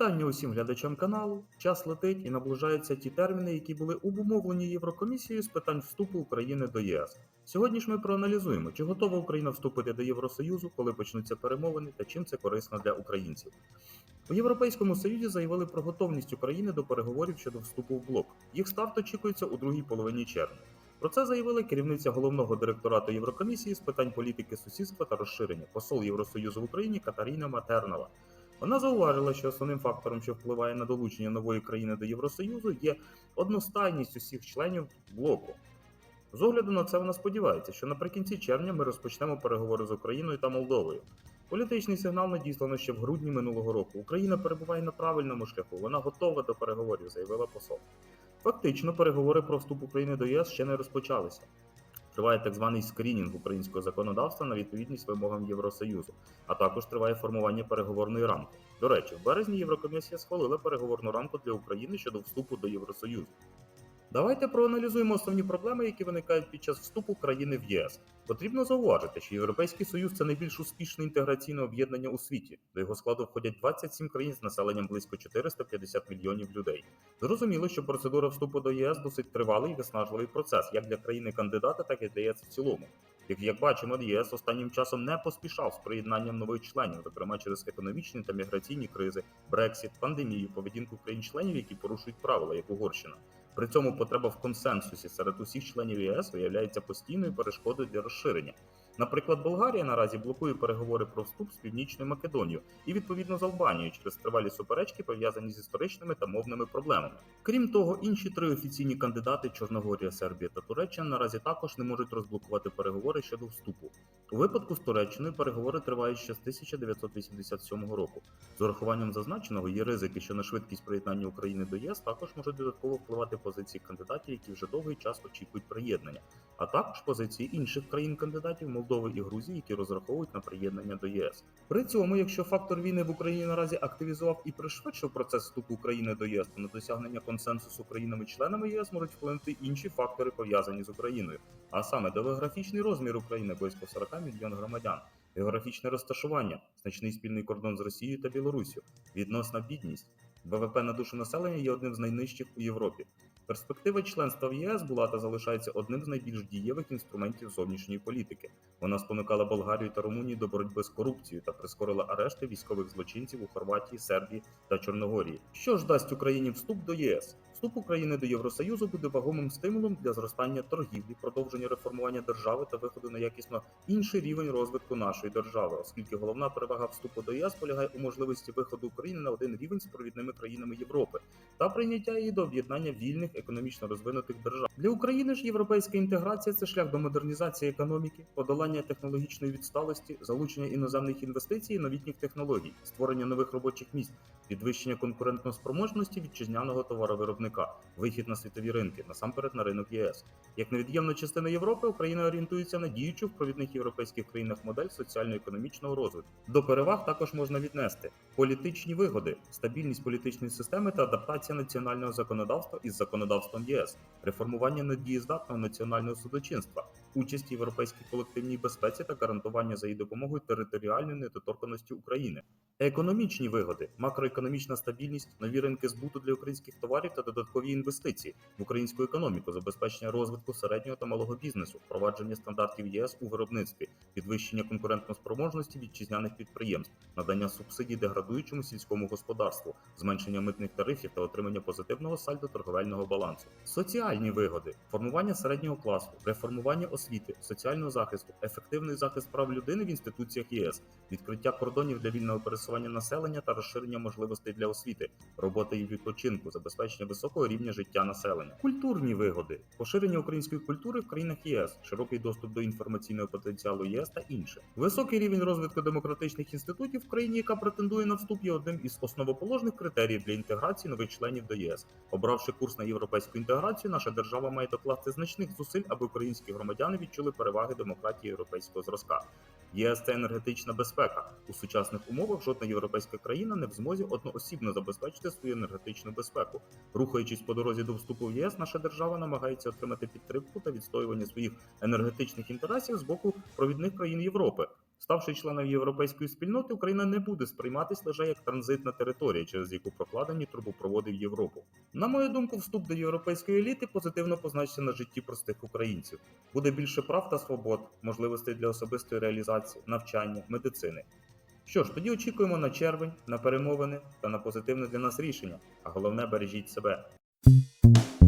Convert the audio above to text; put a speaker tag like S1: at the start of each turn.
S1: Вітання усім глядачам каналу. Час летить і наближаються ті терміни, які були обумовлені Єврокомісією з питань вступу України до ЄС. Сьогодні ж ми проаналізуємо, чи готова Україна вступити до Євросоюзу, коли почнуться перемовини, та чим це корисно для українців. У Європейському Союзі заявили про готовність України до переговорів щодо вступу в блок. Їх старт очікується у другій половині червня. Про це заявила керівниця головного директорату Єврокомісії з питань політики сусідства та розширення, посол Євросоюзу в Україні Катаріна Матернова. Вона зауважила, що основним фактором, що впливає на долучення нової країни до Євросоюзу, є одностайність усіх членів блоку. З огляду на це вона сподівається, що наприкінці червня ми розпочнемо переговори з Україною та Молдовою. Політичний сигнал надіслано ще в грудні минулого року. Україна перебуває на правильному шляху. Вона готова до переговорів, заявила посол. Фактично, переговори про вступ України до ЄС ще не розпочалися. Триває так званий скрінінг українського законодавства на відповідність вимогам Євросоюзу, а також триває формування переговорної рамки. До речі, в березні Єврокомісія схвалила переговорну рамку для України щодо вступу до Євросоюзу. Давайте проаналізуємо основні проблеми, які виникають під час вступу країни в ЄС. Потрібно зауважити, що Європейський Союз це найбільш успішне інтеграційне об'єднання у світі. До його складу входять 27 країн з населенням близько 450 мільйонів людей. Зрозуміло, що процедура вступу до ЄС досить тривалий і виснажливий процес, як для країни-кандидата, так і для ЄС в цілому. Як, як бачимо, ЄС останнім часом не поспішав з приєднанням нових членів, зокрема через економічні та міграційні кризи, Брексіт, пандемію, поведінку країн-членів, які порушують правила, як Угорщина. При цьому потреба в консенсусі серед усіх членів ЄС виявляється постійною перешкодою для розширення. Наприклад, Болгарія наразі блокує переговори про вступ з Північною Македонією і відповідно з Албанією через тривалі суперечки, пов'язані з історичними та мовними проблемами. Крім того, інші три офіційні кандидати Чорногорія, Сербія та Туреччина наразі також не можуть розблокувати переговори щодо вступу. У випадку з Туреччиною переговори тривають ще з 1987 року. З урахуванням зазначеного є ризики, що на швидкість приєднання України до ЄС також можуть додатково впливати позиції кандидатів, які вже довгий час очікують приєднання, а також позиції інших країн-кандидатів Молдови і Грузії, які розраховують на приєднання до ЄС. При цьому, якщо фактор війни в Україні наразі активізував і пришвидшив процес вступу України до ЄС, то на досягнення консенсусу країнами-членами ЄС можуть вплинути інші фактори пов'язані з Україною, а саме демографічний розмір України близько 40 мільйон громадян. Географічне розташування, значний спільний кордон з Росією та Білоруссю, відносна бідність, ВВП на душу населення є одним з найнижчих у Європі. Перспектива членства в ЄС була та залишається одним з найбільш дієвих інструментів зовнішньої політики. Вона спонукала Болгарію та Румунію до боротьби з корупцією та прискорила арешти військових злочинців у Хорватії, Сербії та Чорногорії. Що ж дасть Україні вступ до ЄС? Вступ України до Євросоюзу буде вагомим стимулом для зростання торгівлі, продовження реформування держави та виходу на якісно інший рівень розвитку нашої держави, оскільки головна перевага вступу до ЄС полягає у можливості виходу України на один рівень з провідними країнами Європи та прийняття її до об'єднання вільних економічно розвинутих держав. Для України ж європейська інтеграція це шлях до модернізації економіки, подолання технологічної відсталості, залучення іноземних інвестицій новітніх технологій, створення нових робочих місць, підвищення конкурентноспроможності вітчизняного товаровиробника, вихід на світові ринки, насамперед на ринок ЄС. Як невід'ємна частина Європи, Україна орієнтується на діючу в провідних європейських країнах модель соціально-економічного розвитку. До переваг також можна віднести політичні вигоди, стабільність політичної системи та адаптація національного законодавства із законодавством ЄС, реформування недієздатного національного судочинства, участь в європейській колективній безпеці та гарантування за її допомогою територіальної недоторканості України, економічні вигоди, макроекономічна стабільність, нові ринки збуту для українських товарів та додаткові інвестиції в українську економіку, забезпечення розвитку середнього та малого бізнесу, впровадження стандартів ЄС у виробництві, підвищення конкурентноспроможності вітчизняних підприємств, надання субсидій деградуючому сільському господарству, зменшення митних тарифів та отримання позитивного сальдо торговельного балансу, соціальні вигоди, формування середнього класу, реформування освіти, соціального захисту, ефективний захист прав людини в інституціях ЄС, відкриття кордонів для вільного пересування населення та розширення можливостей для освіти, роботи і відпочинку, забезпечення високого рівня життя населення, культурні вигоди, поширення української культури в країнах ЄС, широкий доступ до інформаційного потенціалу ЄС та інше. Високий рівень розвитку демократичних інститутів в країні, яка претендує на вступ, є одним із основоположних критеріїв для інтеграції нових членів до ЄС. Обравши курс на європейську інтеграцію, наша держава має докласти значних зусиль, аби українські громадяни відчули переваги демократії європейського зразка. ЄС це енергетична безпека. У сучасних умовах жодна європейська країна не в змозі одноосібно забезпечити свою енергетичну безпеку. Рухаючись по дорозі до вступу в ЄС, наша держава намагається отримати підтримку та відстоювання своїх енергетичних інтересів з боку провідних країн Європи. Ставши членом європейської спільноти, Україна не буде сприйматись лише як транзитна територія, через яку прокладені трубопроводи в Європу. На мою думку, вступ до європейської еліти позитивно позначиться на житті простих українців. Буде більше прав та свобод, можливостей для особистої реалізації, навчання, медицини. Що ж, тоді очікуємо на червень, на перемовини та на позитивне для нас рішення. А головне бережіть себе.